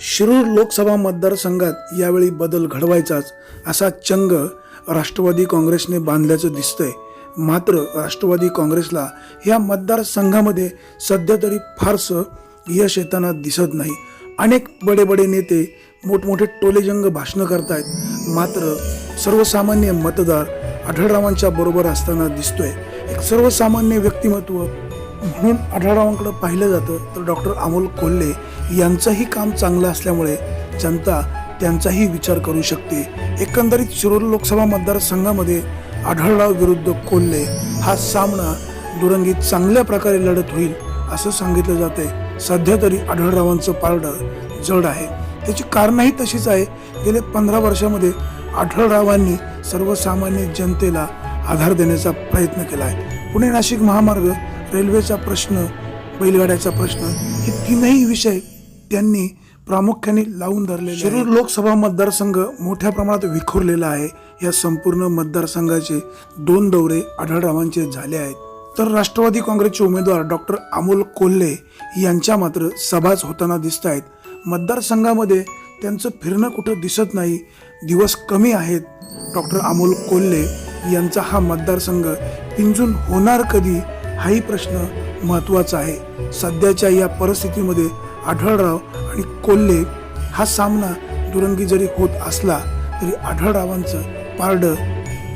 शिरूर लोकसभा मतदारसंघात यावेळी बदल घडवायचाच असा चंग राष्ट्रवादी काँग्रेसने बांधल्याचं दिसतंय. मात्र राष्ट्रवादी काँग्रेसला या मतदारसंघामध्ये सध्या तरी फारसं यश येताना दिसत नाही. अनेक बडे बडे नेते मोठमोठे टोलेजंग भाषणं करतायत. मात्र सर्वसामान्य मतदार आढळरावांच्या बरोबर असताना दिसतोय. एक सर्वसामान्य व्यक्तिमत्व म्हणून आढळरावांकडं पाहिलं जातं तर डॉक्टर अमोल कोल्हे यांचंही काम चांगलं असल्यामुळे जनता त्यांचाही विचार करू शकते. एकंदरीत शिरूर लोकसभा मतदारसंघामध्ये आढळराव विरुद्ध कोल्हे हा सामना दुरंगीत चांगल्या प्रकारे लढत होईल असं सांगितलं जातंय. सध्या तरी आढळरावांचं पारडं जड आहे. त्याची कारणंही तशीच आहे. गेले पंधरा वर्षामध्ये आढळरावांनी सर्वसामान्य जनतेला आधार देण्याचा प्रयत्न केला आहे. पुणे नाशिक महामार्ग रेल्वेचा प्रश्न बैलगाड्याचा प्रश्न हे तीनही विषय त्यांनी प्रामुख्याने लावून धरले शिरूर लोकसभा मतदारसंघ मोठ्या प्रमाणात विखुरलेला आहे. या संपूर्ण मतदारसंघाचे दोन दौरे आढळरावांचे झाले आहेत. तर राष्ट्रवादी काँग्रेसचे उमेदवार डॉक्टर अमोल कोल्हे यांच्या मात्र सभाच होताना दिसत आहेत. मतदारसंघामध्ये त्यांचं फिरणं कुठं दिसत नाही दिवस कमी आहेत. डॉक्टर अमोल कोल्हे यांचा हा मतदारसंघ पिंजून होणार कधी हाही प्रश्न महत्त्वाचा आहे. सध्याच्या या परिस्थितीमध्ये आढळराव आणि कोल्हे हा सामना दुरंगी जरी होत असला तरी आढळरावांचं पारडं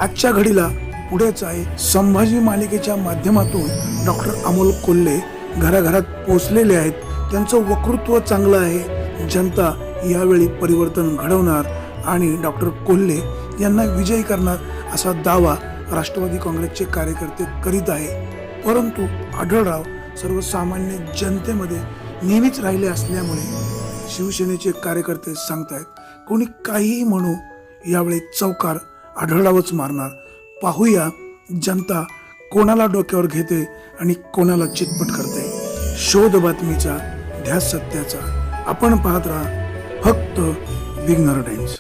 आजच्या घडीला पुढेच आहे. संभाजी मालिकेच्या माध्यमातून डॉक्टर अमोल कोल्हे घराघरात पोचलेले आहेत. त्यांचं वक्तृत्व चांगलं आहे. जनता यावेळी परिवर्तन घडवणार आणि डॉक्टर कोल्हे यांना विजयी करणार असा दावा राष्ट्रवादी काँग्रेसचे कार्यकर्ते करीत आहे. परंतु आढळराव सर्वसामान्य जनतेमध्ये नेहमीच राहिले असल्यामुळे शिवसेनेचे कार्यकर्ते सांगतायत कोणी काहीही म्हणू यावेळी चौकार आढळरावच मारणार. पाहूया जनता कोणाला डोक्यावर घेते आणि कोणाला चितपट करते. शोध बातमीचा ध्यास सत्याचा. आपण पाहत राहा फक्त विघ्नर टाइम्स